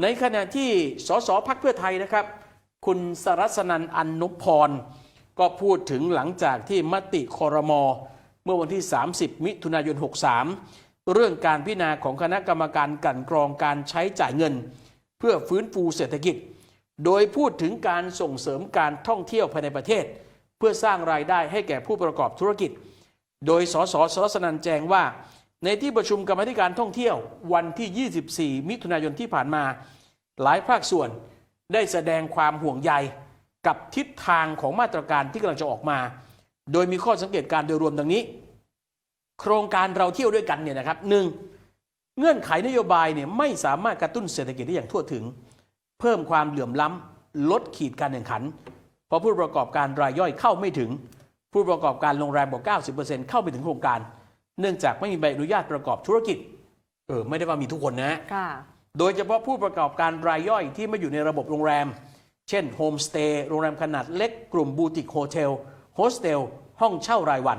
ในขณะที่สสพักเพื่อไทยนะครับ คุณสรัสนันอันนุพร ก็พูดถึงหลังจากที่มติคอรมอเมื่อวันที่ 30 มิถุนายน 63 เรื่องการพิจารณาของคณะกรรมการกันกรองการใช้จ่ายเงิน เพื่อฟื้นฟูเศรษฐกิจ โดยพูดถึงการส่งเสริมการท่องเที่ยวภายในประเทศ เพื่อสร้างรายได้ให้แก่ผู้ประกอบธุรกิจ โดยสสสรสนันแจ้งว่า ในที่ประชุมกรรมธิการท่องเที่ยววันที่ 24 มิถุนายนที่ผ่านมา หลายภาคส่วนได้แสดงความห่วงใยกับทิศทางของมาตรการที่กำลังจะออกมา โดยมีข้อสังเกตการโดยรวมดังนี้ โครงการเราเที่ยวด้วยกันเนี่ยนะครับหนึ่งเงื่อนไขนโยบายเนี่ยไม่สามารถกระตุ้นเศรษฐกิจได้อย่างทั่วถึง เพิ่มความเหลื่อมล้ำลดขีดการแข่งขัน เพราะผู้ประกอบการรายย่อยเข้าไม่ถึง ผู้ประกอบการโรงแรมกว่า 90%เข้าไปถึงโครงการ เนื่องจากไม่มีใบอนุญาตประกอบธุรกิจ เออไม่ได้ว่ามีทุกคนนะค่ะโดยเฉพาะผู้ประกอบการรายย่อยที่ไม่อยู่ในระบบโรงแรม เช่นโฮมสเตย์โรงแรมขนาดเล็กกลุ่มบูติกโฮเทลโฮสเทลห้องเช่ารายวัน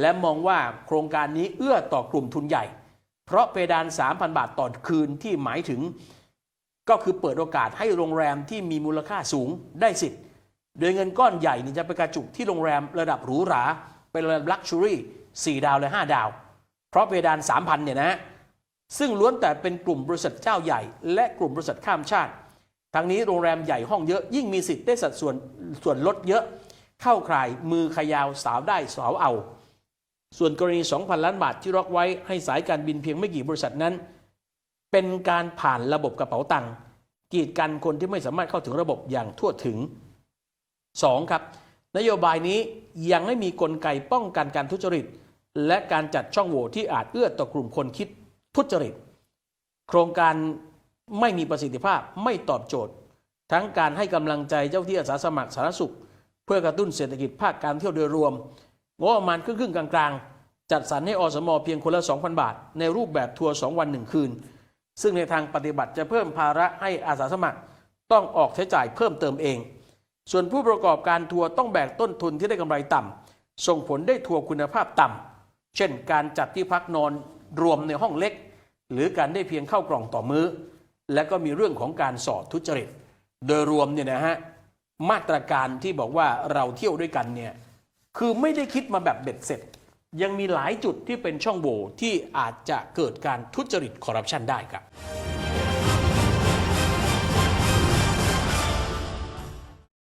และมองว่าโครงการนี้เอื้อต่อกลุ่มทุนใหญ่ เพราะเพดาน 3,000 บาทต่อคืนที่หมายถึง ก็คือเปิดโอกาสให้โรงแรมที่มีมูลค่าสูงได้สิทธิ์ โดยเงินก้อนใหญ่นี่จะไปกระจุกที่โรงแรมระดับหรูหรา เป็นระดับลักชัวรี่ 4 ดาวและ 5 ดาว เพราะเพดาน 3,000 เนี่ยนะซึ่งล้วนแต่เป็นกลุ่มบริษัทเจ้าใหญ่ และกลุ่มบริษัทข้ามชาติ ทั้งนี้โรงแรมใหญ่ห้องเยอะยิ่งมีสิทธิ์ได้สัดส่วนส่วนลดเยอะเข้าข่ายมือขยาวสาวได้สาวเอา ส่วนกรณี 2,000 ล้านบาทที่ล็อกไว้ให้สายการบินเพียงไม่กี่บริษัทนั้น เป็นการผ่านระบบกระเป๋าตังค์กีดกันคนที่ไม่สามารถเข้าถึงระบบอย่างทั่วถึง 2. ครับ นโยบายนี้ยังไม่มีกลไกป้องกันการทุจริต และการจัดช่องโหว่ที่อาจเอื้อต่อกลุ่มคนคิดทุจริต โครงการไม่มีประสิทธิภาพไม่ตอบโจทย์ ทั้งการให้กำลังใจเจ้าที่อาสาสมัครสาธารณสุข เพื่อกระตุ้นเศรษฐกิจภาคการเที่ยวโดยรวมงบประมาณครึ่งๆกลางๆ จัดสรรให้อสมเพียงคนละ 2,000 บาท ในรูปแบบทัวร์2วัน 1 คืน ซึ่งในทางปฏิบัติจะเพิ่มภาระให้อาสาสมัคร ต้องออกใช้จ่ายเพิ่มเติมเอง ส่วนผู้ประกอบการทัวร์ต้องแบกต้นทุนที่ได้กำไรต่ำส่งผลได้ทัวร์คุณภาพต่ำเช่น การจัดที่พักนอนรวมในห้องเล็ก หรือการได้เพียงเข้ากล่องต่อมื้อ และก็มีเรื่องของการสอดทุจริต โดยรวมเนี่ยนะฮะมาตรการที่บอกว่าเราเที่ยวด้วยกันเนี่ยคือไม่ได้คิดมาแบบเบ็ดเสร็จ ยังมีหลายจุดที่เป็นช่องโหว่ที่อาจจะเกิดการทุจริตคอร์รัปชันได้ครับ